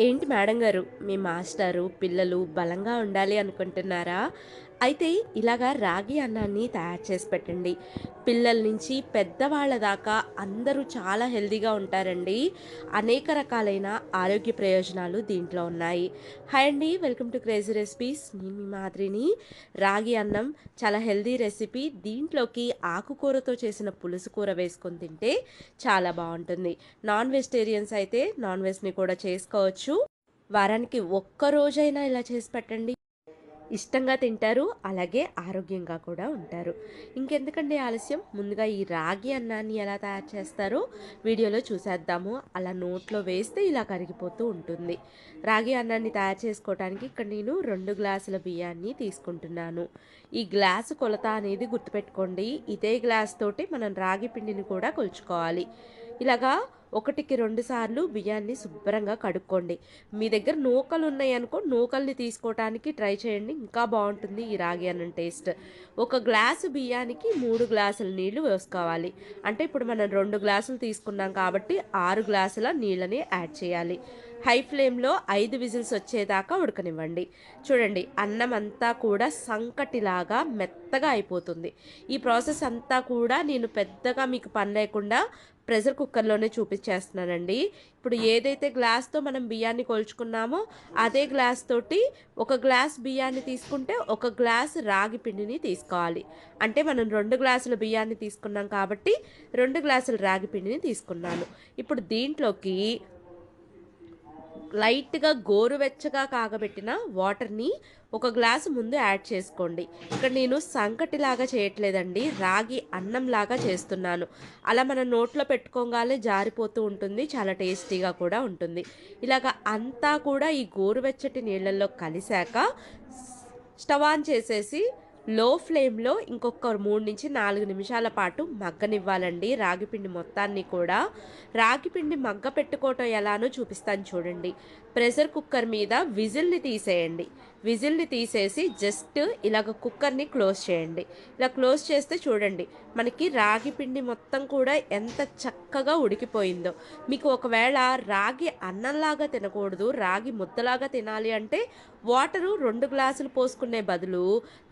ఏంటి మేడం గారు? మీ మాస్టరు పిల్లలు బలంగా ఉండాలి అనుకుంటున్నారా? అయితే ఇలాగా రాగి అన్నాన్ని తయారు చేసి పెట్టండి. పిల్లల నుంచి పెద్దవాళ్ళ దాకా అందరూ చాలా హెల్దీగా ఉంటారండి. అనేక రకాలైన ఆరోగ్య ప్రయోజనాలు దీంట్లో ఉన్నాయి. హాయ్ అండి వెల్కమ్ టు క్రేజీ రెసిపీస్. నేను మీ మాదిరిని రాగి అన్నం చాలా హెల్దీ రెసిపీ. దీంట్లోకి ఆకుకూరతో చేసిన పులుసు కూర వేసుకొని తింటే చాలా బాగుంటుంది. నాన్ వెజిటేరియన్స్ అయితే నాన్ వెజ్ని కూడా చేసుకోవచ్చు. వారానికి ఒక్క రోజైనా ఇలా చేసి పెట్టండి. ఇష్టంగా తింటారు అలాగే ఆరోగ్యంగా కూడా ఉంటారు. ఇంకెందుకండి ఆలస్యం? ముందుగా ఈ రాగి అన్నాన్ని ఎలా తయారు చేస్తారో వీడియోలో చూసేద్దాము. అలా నోట్లో వేస్తే ఇలా కరిగిపోతూ ఉంటుంది. రాగి అన్నాన్ని తయారు చేసుకోవడానికి ఇక్కడ నేను రెండు గ్లాసుల బియ్యాన్ని తీసుకుంటున్నాను. ఈ గ్లాసు కొలత అనేది గుర్తుపెట్టుకోండి. ఇదే గ్లాస్ తోటి మనం రాగి పిండిని కూడా కొలుచుకోవాలి. ఇలాగా ఒకటికి రెండు సార్లు బియ్యాన్ని శుభ్రంగా కడుక్కోండి. మీ దగ్గర నూకలు ఉన్నాయనుకో నూకల్ని తీసుకోవటానికి ట్రై చేయండి. ఇంకా బాగుంటుంది ఈ రాగి అన్నం టేస్ట్. ఒక గ్లాసు బియ్యానికి మూడు గ్లాసుల నీళ్ళు వేసుకోవాలి. అంటే ఇప్పుడు మనం రెండు గ్లాసులు తీసుకున్నాం కాబట్టి ఆరు గ్లాసుల నీళ్ళని యాడ్ చేయాలి. హై ఫ్లేమ్లో ఐదు విజిల్స్ వచ్చేదాకా ఉడకనివ్వండి. చూడండి అన్నం అంతా కూడా సంకటిలాగా మెత్తగా అయిపోతుంది. ఈ ప్రాసెస్ అంతా కూడా నేను పెద్దగా మీకు పని లేకుండా ప్రెషర్ కుక్కర్లోనే చూపించేస్తున్నానండి. ఇప్పుడు ఏదైతే గ్లాస్తో మనం బియ్యాన్ని కొలుచుకున్నామో అదే గ్లాస్ తోటి ఒక గ్లాస్ బియ్యాన్ని తీసుకుంటే ఒక గ్లాస్ రాగి పిండిని తీసుకోవాలి. అంటే మనం రెండు గ్లాసుల బియ్యాన్ని తీసుకున్నాం కాబట్టి రెండు గ్లాసుల రాగి పిండిని తీసుకున్నాను. ఇప్పుడు దీంట్లోకి లైట్గా గోరువెచ్చగా కాగబెట్టిన వాటర్ని ఒక గ్లాసు ముందు యాడ్ చేసుకోండి. ఇక్కడ నేను సంకటిలాగా చేయట్లేదండి. రాగి అన్నంలాగా చేస్తున్నాను. అలా మన నోట్లో పెట్టుకోగానే జారిపోతూ ఉంటుంది. చాలా టేస్టీగా కూడా ఉంటుంది. ఇలాగ అంతా కూడా ఈ గోరువెచ్చటి నీళ్ళల్లో కలిశాక స్టవ్ ఆన్ చేసేసి లో ఫ్లేమ్లో ఇంకొక మూడు నుంచి నాలుగు నిమిషాల పాటు మగ్గనివ్వాలండి రాగిపిండి మొత్తాన్ని కూడా. రాగిపిండి మగ్గ పెట్టుకోవటం ఎలానో చూపిస్తాను చూడండి. ప్రెషర్ కుక్కర్ మీద విజిల్ని తీసేయండి. విజిల్ని తీసేసి జస్ట్ ఇలాగ కుక్కర్ని క్లోజ్ చేయండి. ఇలా క్లోజ్ చేస్తే చూడండి మనకి రాగి పిండి మొత్తం కూడా ఎంత చక్కగా ఉడికిపోయిందో. మీకు ఒకవేళ రాగి అన్నంలాగా తినకూడదు రాగి ముద్దలాగా తినాలి అంటే వాటరు రెండు గ్లాసులు పోసుకునే బదులు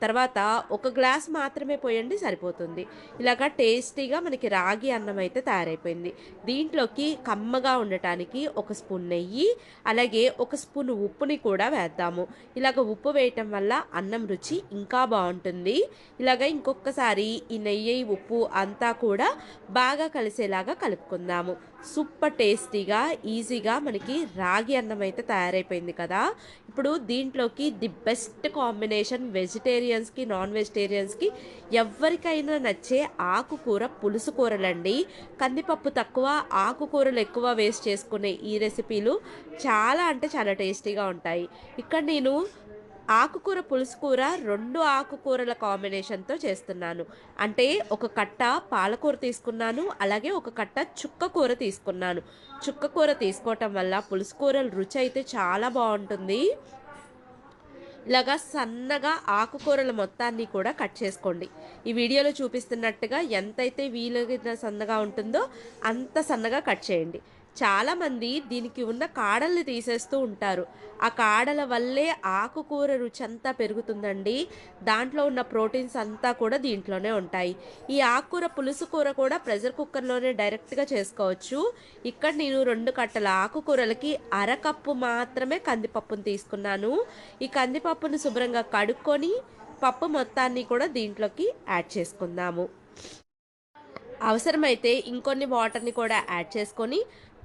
తర్వాత ఒక గ్లాస్ మాత్రమే పోయండి సరిపోతుంది. ఇలాగా టేస్టీగా మనకి రాగి అన్నం అయితే తయారైపోయింది. దీంట్లోకి కమ్మగా ఉండటానికి ఒక స్పూన్ నెయ్యి అలాగే ఒక స్పూన్ ఉప్పుని కూడా వేద్దాము. ఇలాగ ఉప్పు వేయటం వల్ల అన్నం రుచి ఇంకా బాగుంటుంది. ఇలాగ ఇంకొకసారి ఈ నెయ్యి ఉప్పు అంతా కూడా బాగా కలిసేలాగా కలుపుకుందాము. సూపర్ టేస్టీగా ఈజీగా మనకి రాగి అన్నం అయితే తయారైపోయింది కదా. ఇప్పుడు దీంట్లోకి ది బెస్ట్ కాంబినేషన్ వెజిటేరియన్స్కి నాన్ వెజిటేరియన్స్కి ఎవరికైనా నచ్చే ఆకుకూర పులుసు కూరలండి. కందిపప్పు తక్కువ ఆకుకూరలు ఎక్కువ వేస్ట్ చేసుకునే ఈ రెసిపీలు చాలా అంటే చాలా టేస్టీగా ఉంటాయి. ఇక్కడ నేను ఆకుకూర పులుసు కూర రెండు ఆకుకూరల కాంబినేషన్తో చేస్తున్నాను. అంటే ఒక కట్ట పాలకూర తీసుకున్నాను అలాగే ఒక కట్ట చుక్క కూర తీసుకున్నాను. చుక్క కూర తీసుకోవటం వల్ల పులుసుకూరల రుచి అయితే చాలా బాగుంటుంది. ఇలాగా సన్నగా ఆకుకూరల మొత్తాన్ని కూడా కట్ చేసుకోండి. ఈ వీడియోలో చూపిస్తున్నట్టుగా ఎంతైతే వీలైన సన్నగా ఉంటుందో అంత సన్నగా కట్ చేయండి. చాలామంది దీనికి ఉన్న కాడల్ని తీసేస్తూ ఉంటారు. ఆ కాడల వల్లే ఆకుకూర రుచి అంతా పెరుగుతుందండి. దాంట్లో ఉన్న ప్రోటీన్స్ అంతా కూడా దీంట్లోనే ఉంటాయి. ఈ ఆకుకూర పులుసు కూర కూడా ప్రెషర్ కుక్కర్లోనే డైరెక్ట్గా చేసుకోవచ్చు. ఇక్కడ నేను రెండు కట్టల ఆకుకూరలకి అరకప్పు మాత్రమే కందిపప్పును తీసుకున్నాను. ఈ కందిపప్పును శుభ్రంగా కడుక్కొని పప్పు మొత్తాన్ని కూడా దీంట్లోకి యాడ్ చేసుకుందాము. అవసరమైతే ఇంకొన్ని వాటర్ని కూడా యాడ్ చేసుకొని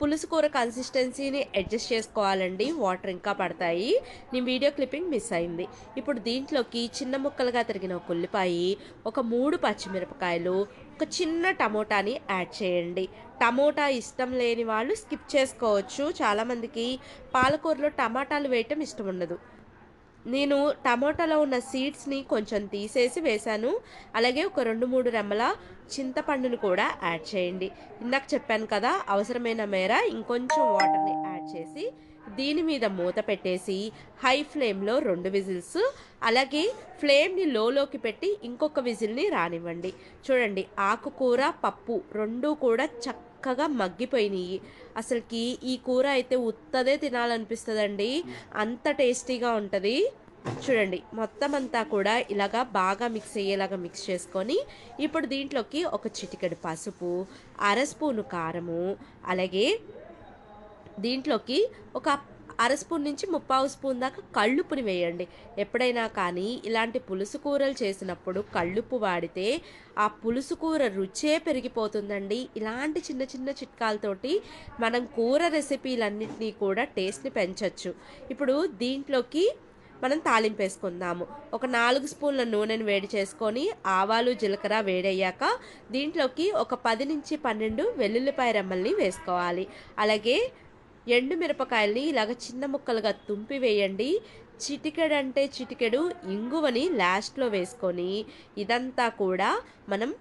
పులుసు కూర కన్సిస్టెన్సీని అడ్జస్ట్ చేసుకోవాలండి. వాటర్ ఇంకా పడతాయి. నేను వీడియో క్లిప్పింగ్ మిస్ అయింది. ఇప్పుడు దీంట్లోకి చిన్న ముక్కలుగా తరిగిన ఒక ఉల్లిపాయి ఒక మూడు పచ్చిమిరపకాయలు ఒక చిన్న టమోటాని యాడ్ చేయండి. టమోటా ఇష్టం లేని వాళ్ళు స్కిప్ చేసుకోవచ్చు. చాలామందికి పాలకూరలో టమాటాలు వేయటం ఇష్టం ఉండదు. నేను టమాటాలో ఉన్న సీడ్స్ని కొంచెం తీసేసి వేశాను. అలాగే ఒక రెండు మూడు రెమ్మల చింతపండును కూడా యాడ్ చేయండి. ఇందాక చెప్పాను కదా అవసరమైన మేర ఇంకొంచెం వాటర్ని యాడ్ చేసి దీని మీద మూత పెట్టేసి హై ఫ్లేమ్లో రెండు విజిల్స్ అలాగే ఫ్లేమ్ని లోలోకి పెట్టి ఇంకొక విజిల్ని రానివ్వండి. చూడండి ఆకుకూర పప్పు రెండు కూడా చక్క చక్కగా మగ్గిపోయినాయి. అసలుకి ఈ కూర అయితే ఉత్తదే తినాలనిపిస్తుందండి. అంత టేస్టీగా ఉంటుంది. చూడండి మొత్తం అంతా కూడా ఇలాగా బాగా మిక్స్ అయ్యేలాగా మిక్స్ చేసుకొని ఇప్పుడు దీంట్లోకి ఒక చిటికెడు పసుపు అర స్పూను కారము అలాగే దీంట్లోకి ఒక అర స్పూన్ నుంచి ముప్పావు స్పూన్ దాకా కళ్ళుప్పుని వేయండి. ఎప్పుడైనా కానీ ఇలాంటి పులుసు కూరలు చేసినప్పుడు కళ్ళుప్పు వాడితే ఆ పులుసు కూర రుచే పెరిగిపోతుందండి. ఇలాంటి చిన్న చిన్న చిట్కాలతోటి మనం కూర రెసిపీలన్నింటినీ కూడా టేస్ట్ని పెంచవచ్చు ఇప్పుడు దీంట్లోకి మనం తాలింపు వేసుకుందాము ఒక నాలుగు స్పూన్ల నూనెను వేడి చేసుకొని ఆవాలు జీలకర్ర వేడయ్యాక దీంట్లోకి ఒక పది నుంచి పన్నెండు వెల్లుల్లిపాయ రెమ్మల్ని వేసుకోవాలి. అలాగే ఎండు మిరపకాయల్ని ఇలాగ చిన్న ముక్కలుగా తుంపి వేయండి. చిటికెడు అంటే చిటికెడు ఇంగువని లాస్ట్లో వేసుకొని ఇదంతా కూడా మనం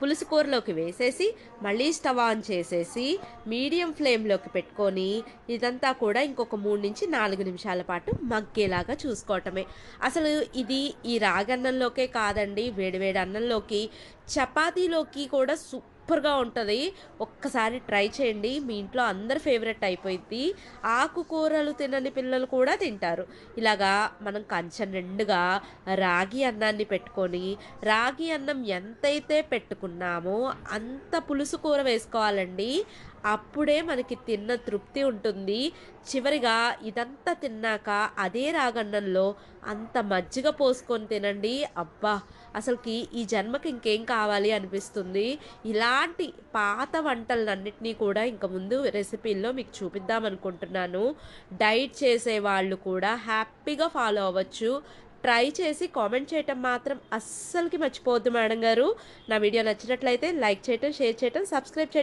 పులుసు కూరలోకి వేసేసి మళ్ళీ స్టవ్ ఆన్ చేసేసి మీడియం ఫ్లేమ్లోకి పెట్టుకొని ఇదంతా కూడా ఇంకొక మూడు నుంచి నాలుగు నిమిషాల పాటు మగ్గేలాగా చూసుకోవటమే. అసలు ఇది ఈ రాగన్నంలోకే కాదండి వేడివేడి అన్నంలోకి చపాతీలోకి కూడా సూపర్గా ఉంటుంది. ఒక్కసారి ట్రై చేయండి. మీ ఇంట్లో అందరి ఫేవరెట్ అయిపోయింది ఆకుకూరలు తినని పిల్లలు కూడా తింటారు. ఇలాగా మనం కంచె నిండుగా రాగి అన్నాన్ని పెట్టుకొని రాగి అన్నం ఎంతైతే పెట్టుకున్నామో అంత పులుసు కూర వేసుకోవాలండి. అప్పుడే మనకి తిన్న తృప్తి ఉంటుంది. చివరిగా ఇదంతా తిన్నాక అదే రాగన్నంలో అంత మజ్జిగ పోసుకొని తినండి. అబ్బా! అసలుకి ఈ జన్మకి ఇంకేం కావాలి అనిపిస్తుంది? ఇలాంటి పాత వంటలన్నింటినీ కూడా ఇంక ముందు రెసిపీల్లో మీకు చూపిద్దాం అనుకుంటున్నాను. డైట్ చేసే వాళ్ళు కూడా హ్యాపీగా ఫాలో అవ్వచ్చు. ట్రై చేసి కామెంట్ చేయటం మాత్రం అస్సలకి మర్చిపోవద్దు మేడం గారు. నా వీడియో నచ్చినట్లయితే లైక్ చేయటం షేర్ చేయటం సబ్స్క్రైబ్ చేయటం